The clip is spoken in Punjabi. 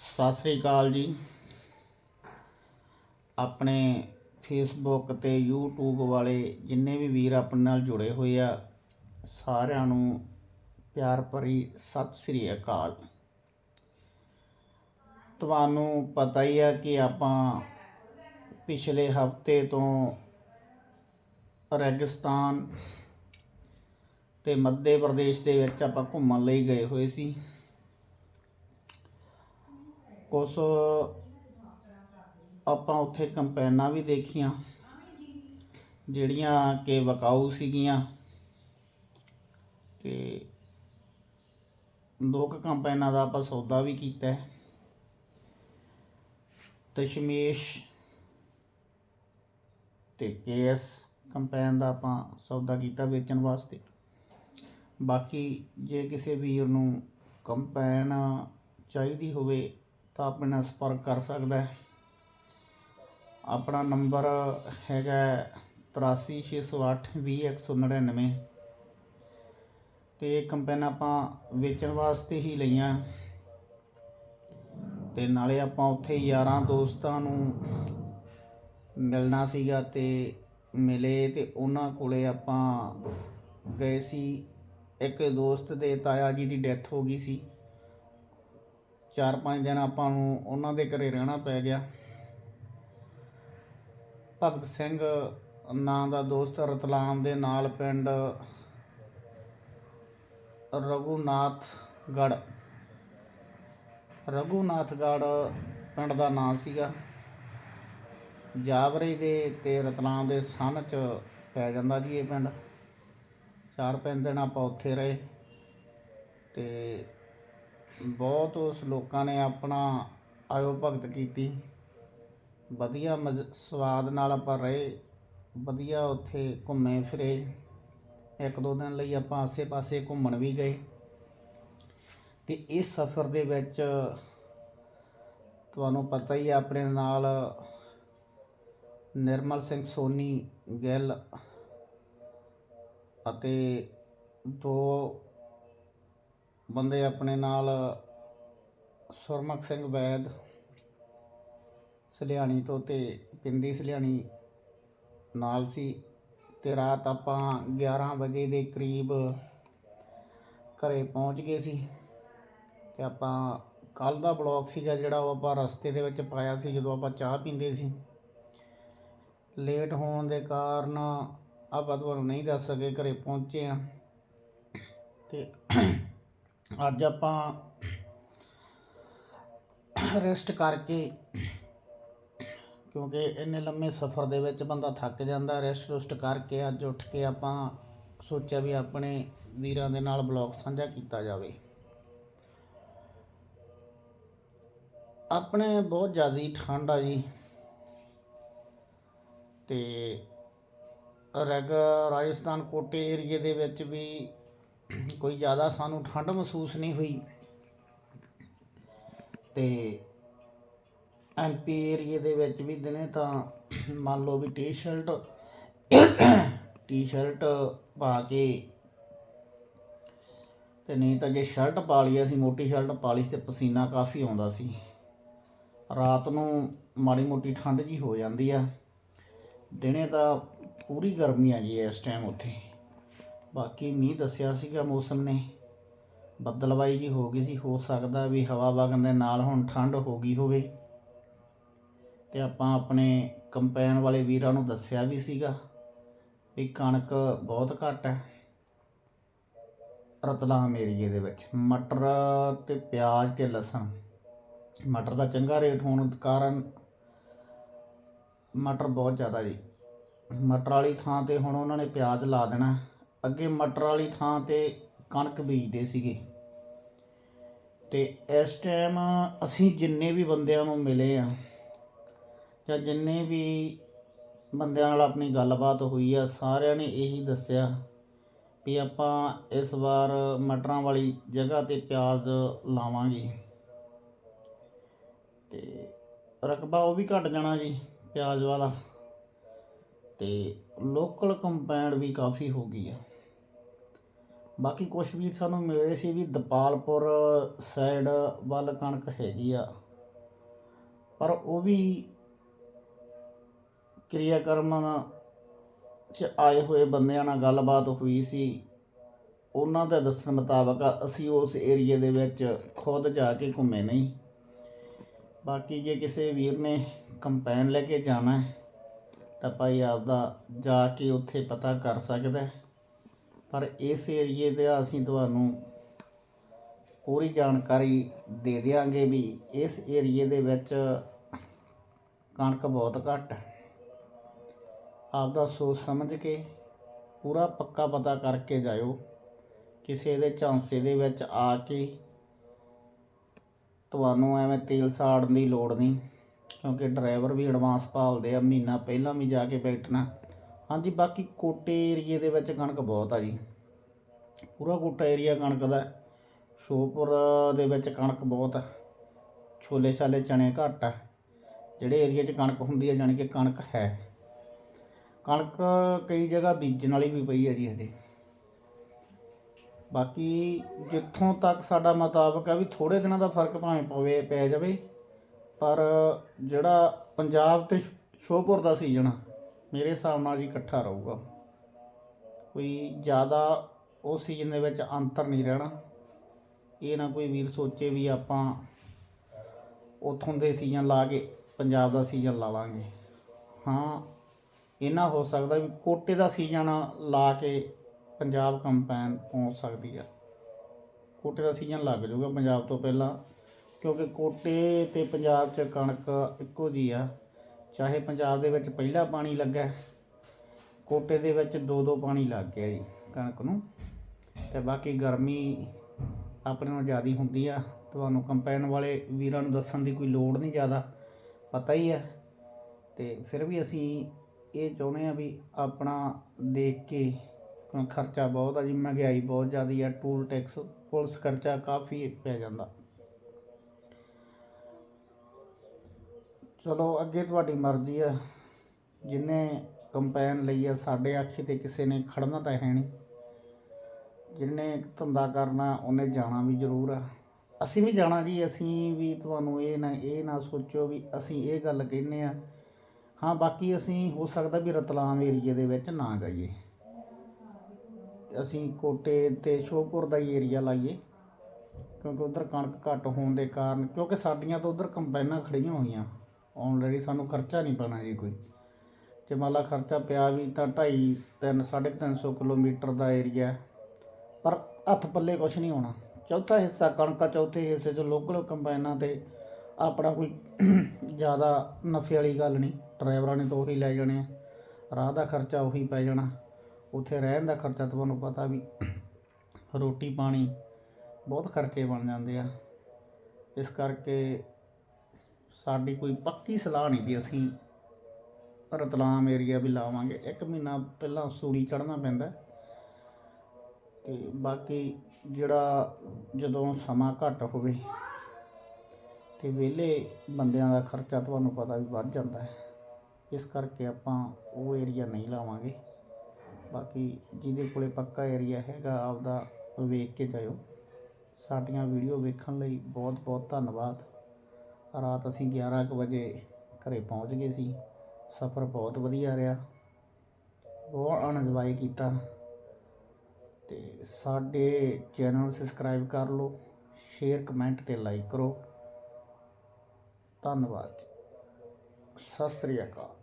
ਸਤਿ ਸ੍ਰੀ ਅਕਾਲ ਜੀ। ਆਪਣੇ ਫੇਸਬੁੱਕ ਤੇ YouTube ਵਾਲੇ ਜਿੰਨੇ ਵੀ ਵੀਰ ਆਪਣੇ ਨਾਲ ਜੁੜੇ ਹੋਏ ਆ, ਸਾਰਿਆਂ ਨੂੰ ਪਿਆਰ ਭਰੀ ਸਤਿ ਸ੍ਰੀ ਅਕਾਲ। ਤੁਹਾਨੂੰ ਪਤਾ ਹੀ ਆ ਕਿ ਆਪਾਂ ਪਿਛਲੇ ਹਫ਼ਤੇ ਤੋਂ ਰੈਗਿਸਤਾਨ ਤੇ ਮੱਧ ਪ੍ਰਦੇਸ਼ ਦੇ ਵਿੱਚ ਆਪਾਂ ਘੁੰਮਣ ਲਈ ਗਏ ਹੋਏ ਸੀ। ਕੁਛ ਆਪਾਂ ਉੱਥੇ ਕੰਪੈਨਾਂ ਵੀ ਦੇਖੀਆਂ, ਜਿਹੜੀਆਂ ਕਿ ਵਿਕਾਊ ਸੀਗੀਆਂ ਤੇ ਦੋ ਕੁ ਕੰਪੈਨਾਂ ਦਾ ਆਪਾਂ ਸੌਦਾ ਵੀ ਕੀਤਾ ਹੈ। ਦਸ਼ਮੇਸ਼ ਤੇ ਕੇਐਸ ਕੰਪੈਨ ਦਾ ਆਪਾਂ ਸੌਦਾ ਕੀਤਾ ਵੇਚਣ ਵਾਸਤੇ ਬਾਕੀ ਜੇ ਕਿਸੇ ਵੀਰ ਨੂੰ ਕੰਪੈਨ ਚਾਹੀਦੀ ਹੋਵੇ ਤਾਂ ਆਪਣੇ ਨਾਲ ਸੰਪਰਕ ਕਰ ਸਕਦਾ ਹੈ। ਆਪਣਾ ਨੰਬਰ ਹੈਗਾ 8360820199 ਤੇ ਇਹ ਕੰਪੈਨ ਆਪਾਂ ਵੇਚਣ ਵਾਸਤੇ ਹੀ ਲਈਆਂ। ਤੇ ਨਾਲੇ ਆਪਾਂ ਉੱਥੇ ਯਾਰਾਂ ਦੋਸਤਾਂ ਨੂੰ ਮਿਲਣਾ ਸੀਗਾ ਤੇ ਮਿਲੇ ਤੇ ਉਹਨਾਂ ਕੋਲੇ ਆਪਾਂ ਗਏ ਸੀ। ਇੱਕ ਦੋਸਤ ਦੇ ਤਾਇਆ ਜੀ ਦੀ ਡੈਥ ਹੋ ਗਈ ਸੀ। ਚਾਰ ਪੰਜ ਦਿਨ ਆਪਾਂ ਨੂੰ ਉਹਨਾਂ ਦੇ ਘਰੇ ਰਹਿਣਾ ਪੈ ਗਿਆ। ਭਗਤ ਸਿੰਘ ਨਾਂ ਦਾ ਦੋਸਤ ਰਤਲਾਮ ਦੇ ਨਾਲ ਪਿੰਡ ਰਘੂਨਾਥਗੜ ਰਘੂਨਾਥਗੜ ਪਿੰਡ ਦਾ ਨਾਂ ਸੀਗਾ। ਜਾਵਰੇ ਦੇ ਤੇ ਰਤਲਾਮ ਦੇ ਸਨ ਚ ਪੈ ਜਾਂਦਾ ਜੀ ਇਹ ਪਿੰਡ। ਚਾਰ ਪੰਜ ਦਿਨ ਆਪਾਂ ਉੱਥੇ ਰਹੇ ਤੇ ਬਹੁਤ ਉਸ ਲੋਕਾਂ ਨੇ ਆਪਣਾ ਆਇਓ ਭਗਤ ਕੀਤੀ। ਵਧੀਆ ਮਜ਼, ਸਵਾਦ ਨਾਲ ਆਪਾਂ ਰਹੇ। ਵਧੀਆ ਉੱਥੇ ਘੁੰਮੇ ਫਿਰੇ। ਇੱਕ ਦੋ ਦਿਨ ਲਈ ਆਪਾਂ ਆਸੇ-ਪਾਸੇ ਘੁੰਮਣ ਵੀ ਗਏ। ਤੇ ਇਸ ਸਫ਼ਰ ਦੇ ਵਿੱਚ ਤੁਹਾਨੂੰ ਪਤਾ ਹੀ ਹੈ ਆਪਣੇ ਨਾਲ ਨਿਰਮਲ ਸਿੰਘ ਸੋਨੀ ਗਿੱਲ ਅਤੇ ਦੋ ਬੰਦੇ ਆਪਣੇ ਨਾਲ ਸੁਰਮਖ ਸਿੰਘ ਵੈਦ, ਸਲਿਆਣੀ ਤੋਂ ਤੇ ਪਿੰਦੀ ਸਲਿਆਣੀ ਨਾਲ ਸੀ ਤੇ ਰਾਤ ਆਪਾਂ 11 ਵਜੇ ਦੇ ਕਰੀਬ ਘਰੇ ਪਹੁੰਚ ਗਏ ਸੀ ਤੇ ਆਪਾਂ ਕੱਲ ਦਾ ਬਲੌਗ ਸੀਗਾ ਜਿਹੜਾ ਉਹ ਆਪਾਂ ਰਸਤੇ ਦੇ ਵਿੱਚ ਪਾਇਆ ਸੀ ਜਦੋਂ ਆਪਾਂ ਚਾਹ ਪੀਂਦੇ ਸੀ। ਲੇਟ ਹੋਣ ਦੇ ਕਾਰਨ ਆਪਾਂ ਤੁਹਾਨੂੰ ਨਹੀਂ ਦੱਸ ਸਕੇ ਘਰੇ ਪਹੁੰਚੇ ਆ ਤੇ ਅੱਜ ਆਪਾਂ ਰੈਸਟ ਕਰਕੇ ਕਿਉਂਕਿ ਇੰਨੇ ਲੰਮੇ ਸਫ਼ਰ ਦੇ ਵਿੱਚ ਬੰਦਾ ਥੱਕ ਜਾਂਦਾ ਰੈਸਟ ਰੁਸਟ ਕਰਕੇ ਅੱਜ ਉੱਠ ਕੇ ਆਪਾਂ ਸੋਚਿਆ ਵੀ ਆਪਣੇ ਵੀਰਾਂ ਦੇ ਨਾਲ ਬਲੌਗ ਸਾਂਝਾ ਕੀਤਾ ਜਾਵੇ। ਆਪਣੇ ਬਹੁਤ ਜ਼ਿਆਦਾ ਠੰਡ ਆ ਜੀ ਤੇ ਰੈਗ ਰਾਜਸਥਾਨ ਕੋਟੇ ਏਰੀਏ ਦੇ ਵਿੱਚ ਵੀ ਕੋਈ ਜ਼ਿਆਦਾ ਸਾਨੂੰ ਠੰਡ ਮਹਿਸੂਸ ਨਹੀਂ ਹੋਈ। ਤੇ ਐਮਪੀ ਏਰੀਏ ਦੇ ਵਿੱਚ ਵੀ ਦਿਨੇ ਤਾਂ ਮੰਨ ਲਓ ਵੀ ਟੀ-ਸ਼ਰਟ ਟੀ-ਸ਼ਰਟ ਪਾ ਕੇ ਤੇ ਨਹੀਂ ਤਾਂ ਜੇ ਸ਼ਰਟ ਪਾ ਲਈ ਅਸੀਂ, ਮੋਟੀ ਸ਼ਰਟ ਪਾ ਲਈ ਤੇ ਪਸੀਨਾ ਕਾਫੀ ਆਉਂਦਾ ਸੀ। ਰਾਤ ਨੂੰ ਮਾੜੀ ਮੋਟੀ ਠੰਡ ਜੀ ਹੋ ਜਾਂਦੀ ਆ। ਦਿਨੇ ਤਾਂ ਪੂਰੀ ਗਰਮੀ ਆ ਜੀ ਇਸ ਟਾਈਮ ਉੱਥੇ। ਬਾਕੀ ਮੀਂਹ ਦੱਸਿਆ ਸੀਗਾ ਮੌਸਮ ਨੇ। ਬੱਦਲਵਾਈ ਜੀ ਹੋ ਗਈ ਸੀ, ਹੋ ਸਕਦਾ ਵੀ ਹਵਾ ਵਗਣ ਦੇ ਨਾਲ ਹੁਣ ਠੰਡ ਹੋ ਗਈ ਹੋਵੇ। ਤੇ ਆਪਾਂ ਆਪਣੇ ਕੰਪੈਨ ਵਾਲੇ ਵੀਰਾਂ ਨੂੰ ਦੱਸਿਆ ਵੀ ਸੀਗਾ ਵੀ ਕਣਕ ਬਹੁਤ ਘੱਟ ਹੈ। ਰਤਲਾਮ ਏਰੀਏ ਦੇ ਵਿੱਚ ਮਟਰ ਤੇ ਪਿਆਜ਼ ਤੇ ਲਸਣ। ਮਟਰ ਦਾ ਚੰਗਾ ਰੇਟ ਹੋਣ ਕਾਰਨ ਮਟਰ ਬਹੁਤ ਜ਼ਿਆਦਾ ਜੀ। ਮਟਰ ਵਾਲੀ ਥਾਂ ਤੇ ਹੁਣ ਉਹਨਾਂ ਨੇ ਪਿਆਜ਼ ਲਾ ਦੇਣਾ। ਅੱਗੇ ਮਟਰ ਵਾਲੀ ਥਾਂ ਤੇ ਕਣਕ ਬੀਜਦੇ ਸੀਗੇ। ਤੇ ਇਸ ਟਾਈਮ ਅਸੀਂ ਜਿੰਨੇ ਵੀ ਬੰਦਿਆਂ ਨੂੰ ਮਿਲੇ ਆ ਜਾਂ ਜਿੰਨੇ ਵੀ ਬੰਦਿਆਂ ਨਾਲ ਆਪਣੀ ਗੱਲਬਾਤ ਹੋਈ ਆ, ਸਾਰਿਆਂ ਨੇ ਇਹੀ ਦੱਸਿਆ ਵੀ ਆਪਾਂ ਇਸ ਵਾਰ ਮਟਰਾਂ ਵਾਲੀ ਜਗ੍ਹਾ ਤੇ ਪਿਆਜ਼ ਲਾਵਾਂਗੇ। ਤੇ ਰਕਬਾ ਉਹ ਵੀ ਘਟ ਜਾਣਾ ਜੀ, ਪਿਆਜ਼ ਵਾਲਾ। ਤੇ ਲੋਕਲ ਕੰਪੈਂਡ ਵੀ ਕਾਫੀ ਹੋ ਗਈ ਆ। ਬਾਕੀ ਕੁਛ ਵੀਰ ਸਾਨੂੰ ਮਿਲ ਰਹੇ ਸੀ ਵੀ ਦਪਾਲਪੁਰ ਸਾਈਡ ਵੱਲ ਕਣਕ ਹੈਗੀ ਆ। ਪਰ ਉਹ ਵੀ ਕਿਰਿਆ ਕਰਮਾਂ ਚ ਆਏ ਹੋਏ ਬੰਦਿਆਂ ਨਾਲ ਗੱਲਬਾਤ ਹੋਈ ਸੀ। ਉਹਨਾਂ ਦੇ ਦੱਸਣ ਮੁਤਾਬਕ ਅਸੀਂ ਉਸ ਏਰੀਏ ਦੇ ਵਿੱਚ ਖੁਦ ਜਾ ਕੇ ਘੁੰਮੇ ਨਹੀਂ। ਬਾਕੀ ਜੇ ਕਿਸੇ ਵੀਰ ਨੇ ਕੰਪੈਨ ਲੈ ਕੇ ਜਾਣਾ ਤਾਂ ਭਾਈ ਆਪਦਾ ਜਾ ਕੇ ਉੱਥੇ ਪਤਾ ਕਰ ਸਕਦਾ ਹੈ। ਪਰ ਇਸ ਏਰੀਏ ਦਾ ਅਸੀਂ ਤੁਹਾਨੂੰ ਪੂਰੀ ਜਾਣਕਾਰੀ ਦੇ ਦਿਆਂਗੇ ਵੀ ਇਸ ਏਰੀਏ ਦੇ ਵਿੱਚ ਕਣਕ ਬਹੁਤ ਘੱਟ ਹੈ। ਆਪਦਾ ਸੋਚ ਸਮਝ ਕੇ ਪੂਰਾ ਪੱਕਾ ਪਤਾ ਕਰਕੇ ਜਾਇਓ। ਕਿਸੇ ਦੇ ਝਾਂਸੇ ਦੇ ਵਿੱਚ ਆ ਕੇ ਤੁਹਾਨੂੰ ਐਵੇਂ ਤੇਲ ਸਾੜਨ ਦੀ ਲੋੜ ਨਹੀਂ, ਕਿਉਂਕਿ ਡਰਾਈਵਰ ਵੀ ਐਡਵਾਂਸ ਭਾਲਦੇ ਆ, ਮਹੀਨਾ ਪਹਿਲਾਂ ਵੀ ਜਾ ਕੇ ਬੈਠਣਾ। ਹਾਂਜੀ, ਬਾਕੀ ਕੋਟੇ ਏਰੀਏ ਦੇ ਵਿੱਚ ਕਣਕ ਬਹੁਤ ਆ ਜੀ। ਪੂਰਾ ਕੋਟਾ ਏਰੀਆ ਕਣਕ ਦਾ। ਸ਼ੋਪੁਰ ਦੇ ਵਿੱਚ ਕਣਕ ਬਹੁਤ ਹੈ ਛੋਲੇ ਛਾਲੇ ਚਣੇ ਘੱਟ ਆ। ਜਿਹੜੇ ਏਰੀਆ 'ਚ ਕਣਕ ਹੁੰਦੀ ਹੈ ਜਾਣੀ ਕਿ ਕਣਕ ਹੈ। ਕਣਕ ਕਈ ਜਗ੍ਹਾ ਬੀਜਣ ਵਾਲੀ ਵੀ ਪਈ ਹੈ ਜੀ ਹਜੇ। ਬਾਕੀ ਜਿੱਥੋਂ ਤੱਕ ਸਾਡਾ ਮੁਤਾਬਕ ਆ ਵੀ ਥੋੜੇ ਦਿਨਾਂ ਦਾ ਫ਼ਰਕ ਭਾਵੇਂ ਪਵੇ, ਪੈ ਜਾਵੇ। ਪਰ ਜਿਹੜਾ ਪੰਜਾਬ ਤੇ ਸ਼ੋ- ਸ਼ੋਪੁਰ ਦਾ ਸੀਜ਼ਨ ਆ ਮੇਰੇ ਹਿਸਾਬ ਨਾਲ ਜੀ ਇਕੱਠਾ ਰਹੂਗਾ। ਕੋਈ ਜ਼ਿਆਦਾ ਉਹ ਸੀਜ਼ਨ ਦੇ ਵਿੱਚ ਅੰਤਰ ਨਹੀਂ ਰਹਿਣਾ। ਇਹ ਨਾ ਕੋਈ ਵੀਰ ਸੋਚੇ ਵੀ ਆਪਾਂ ਉਥੋਂ ਦੇ ਸੀਜ਼ਨ ਲਾ ਕੇ ਪੰਜਾਬ ਦਾ ਸੀਜ਼ਨ ਲਾ ਲਾਂਗੇ। ਹਾਂ ਇਹਨਾਂ ਹੋ ਸਕਦਾ ਵੀ ਕੋਟੇ ਦਾ ਸੀਜ਼ਨ ਲਾ ਕੇ ਪੰਜਾਬ ਕੰਪੈਨ ਪਹੁੰਚ ਸਕਦੀ ਆ। ਕੋਟੇ ਦਾ ਸੀਜ਼ਨ ਲੱਗ ਜਾਊਗਾ ਪੰਜਾਬ ਤੋਂ ਪਹਿਲਾਂ, ਕਿਉਂਕਿ ਕੋਟੇ ਤੇ ਪੰਜਾਬ 'ਚ ਕਣਕ ਇੱਕੋ ਜੀ ਆ। ਚਾਹੇ ਪੰਜਾਬ ਦੇ ਵਿੱਚ ਪਹਿਲਾ ਪਾਣੀ ਲੱਗਾ, ਕੋਟੇ ਦੇ ਵਿੱਚ ਦੋ ਦੋ ਪਾਣੀ ਲੱਗ ਗਿਆ ਜੀ ਕਣਕ ਨੂੰ। ਤੇ ਬਾਕੀ ਗਰਮੀ ਆਪਣੇ ਨਾਲ ਜ਼ਿਆਦਾ ਹੁੰਦੀ ਆ। ਤੁਹਾਨੂੰ ਕੰਪੈਨ ਵਾਲੇ ਵੀਰਾਂ ਨੂੰ ਦੱਸਣ ਦੀ ਕੋਈ ਲੋੜ ਨਹੀਂ ਜ਼ਿਆਦਾ, ਪਤਾ ਹੀ ਹੈ ਤੇ ਫਿਰ ਵੀ ਅਸੀਂ ਇਹ ਚਾਹੁੰਦੇ ਆ ਵੀ ਆਪਣਾ ਦੇਖ ਕੇ ਖਰਚਾ ਬਹੁਤ ਆ ਜੀ, ਮਹਿੰਗਾਈ ਬਹੁਤ ਜ਼ਿਆਦਾ ਆ, ਟੂਲ ਟੈਕਸ, ਪੁਲਿਸ ਖਰਚਾ ਕਾਫੀ ਪੈ ਜਾਂਦਾ। ਚਲੋ, ਅੱਗੇ ਤੁਹਾਡੀ ਮਰਜ਼ੀ ਆ। ਜਿਨੇ ਕੰਪੈਨ ਲਈ ਆ, ਸਾਡੇ ਆਖੇ ਤੇ ਕਿਸੇ ਨੇ ਖੜਨਾ ਤਾਂ ਹੈ ਨਹੀਂ। ਜਿਹਨੇ ਧੰਦਾ ਕਰਨਾ, ਉਹਨੇ ਜਾਣਾ ਵੀ ਜ਼ਰੂਰ ਆ। ਅਸੀਂ ਵੀ ਜਾਣਾ ਜੀ, ਅਸੀਂ ਵੀ ਤੁਹਾਨੂੰ ਇਹ ਨਾ ਇਹ ਨਾ ਸੋਚੋ ਵੀ ਅਸੀਂ ਇਹ ਗੱਲ ਕਹਿੰਨੇ ਆ। ਹਾਂ, ਬਾਕੀ ਅਸੀਂ, ਹੋ ਸਕਦਾ ਵੀ ਰਤਲਾਮ ਏਰੀਏ ਦੇ ਵਿੱਚ ਨਾ ਜਾਈਏ। ਅਸੀਂ ਕੋਟੇ ਤੇ ਸ਼ੋਪੁਰ ਦਾ ਹੀ ਏਰੀਆ ਲਾਈਏ, ਕਿਉਂਕਿ ਉਧਰ ਕਣਕ ਘੱਟ ਹੋਣ ਦੇ ਕਾਰਨ, ਕਿਉਂਕਿ ਸਾਡੀਆਂ ਤਾਂ ਉਧਰ ਕੰਬਾਈਨਾਂ ਖੜੀਆਂ ਹੋਈਆਂ। ਆਲਰੇਡੀ ਸਾਨੂੰ ਖਰਚਾ ਨਹੀਂ ਪੈਣਾ ਜੀ ਕੋਈ। ਜੇ ਮੰਨ ਲਾ ਖਰਚਾ ਪਿਆ ਵੀ ਤਾਂ 2.5 3 350 ਕਿਲੋਮੀਟਰ ਦਾ ਏਰੀਆ ਪਰ ਹੱਥ ਪੱਲੇ ਕੁਛ ਨਹੀਂ ਹੋਣਾ। ਚੌਥਾ ਹਿੱਸਾ ਕਣਕਾ ਚੌਥੇ ਹਿੱਸੇ 'ਚ ਲੋਕਲ ਕੰਬਾਈਨਾਂ ਤੇ ਆਪਣਾ ਕੋਈ ਜ਼ਿਆਦਾ ਨਫੇ ਵਾਲੀ ਗੱਲ ਨਹੀਂ। ਡਰਾਈਵਰਾਂ ਨੇ ਤਾਂ ਉਹੀ ਲੈ ਜਾਣੇ ਆ। ਰਾਹ ਦਾ ਖਰਚਾ ਉਹੀ ਪੈ ਜਾਣਾ। ਉੱਥੇ ਰਹਿਣ ਦਾ ਖਰਚਾ ਤੁਹਾਨੂੰ ਪਤਾ ਵੀ ਰੋਟੀ ਪਾਣੀ ਬਹੁਤ ਖਰਚੇ ਬਣ ਜਾਂਦੇ ਆ। ਇਸ ਕਰਕੇ ਸਾਡੀ ਕੋਈ ਪੱਕੀ ਸਲਾਹ ਨਹੀਂ ਵੀ ਅਸੀਂ ਰਤਲਾਮ ਏਰੀਆ ਵੀ ਲਾਵਾਂਗੇ। ਇੱਕ ਮਹੀਨਾ ਪਹਿਲਾਂ ਸੂੜੀ ਚੜ੍ਹਨਾ ਪੈਂਦਾ ਤੇ ਬਾਕੀ ਜਿਹੜਾ ਜਦੋਂ ਸਮਾਂ ਘੱਟ ਹੋਵੇ ਤੇ ਵਿਹਲੇ ਬੰਦਿਆਂ ਦਾ ਖਰਚਾ ਤੁਹਾਨੂੰ ਪਤਾ ਵੀ ਵੱਧ ਜਾਂਦਾ ਹੈ। ਇਸ ਕਰਕੇ ਆਪਾਂ ਉਹ ਏਰੀਆ ਨਹੀਂ ਲਾਵਾਂਗੇ। ਬਾਕੀ ਜਿਹਦੇ ਕੋਲੇ ਪੱਕਾ ਏਰੀਆ ਹੈਗਾ, ਆਪਦਾ ਵੇਖ ਕੇ ਜਾਇਓ। ਸਾਡੀਆਂ ਵੀਡੀਓ ਵੇਖਣ ਲਈ ਬਹੁਤ ਬਹੁਤ ਧੰਨਵਾਦ। ਰਾਤ ਅਸੀਂ 11 ਕੁ ਵਜੇ ਘਰੇ ਪਹੁੰਚ ਗਏ ਸੀ। ਸਫ਼ਰ ਬਹੁਤ ਵਧੀਆ ਰਿਹਾ। ਬਹੁਤ ਅਨੰਜਵਾਈ ਕੀਤਾ। ਤੇ ਸਾਡੇ ਚੈਨਲ ਨੂੰ ਸਬਸਕ੍ਰਾਈਬ ਕਰ ਲਓ, ਸ਼ੇਅਰ, ਕਮੈਂਟ ਤੇ ਲਾਈਕ ਕਰੋ। ਧੰਨਵਾਦ ਸਤਿ ਸ੍ਰੀ ਅਕਾਲ।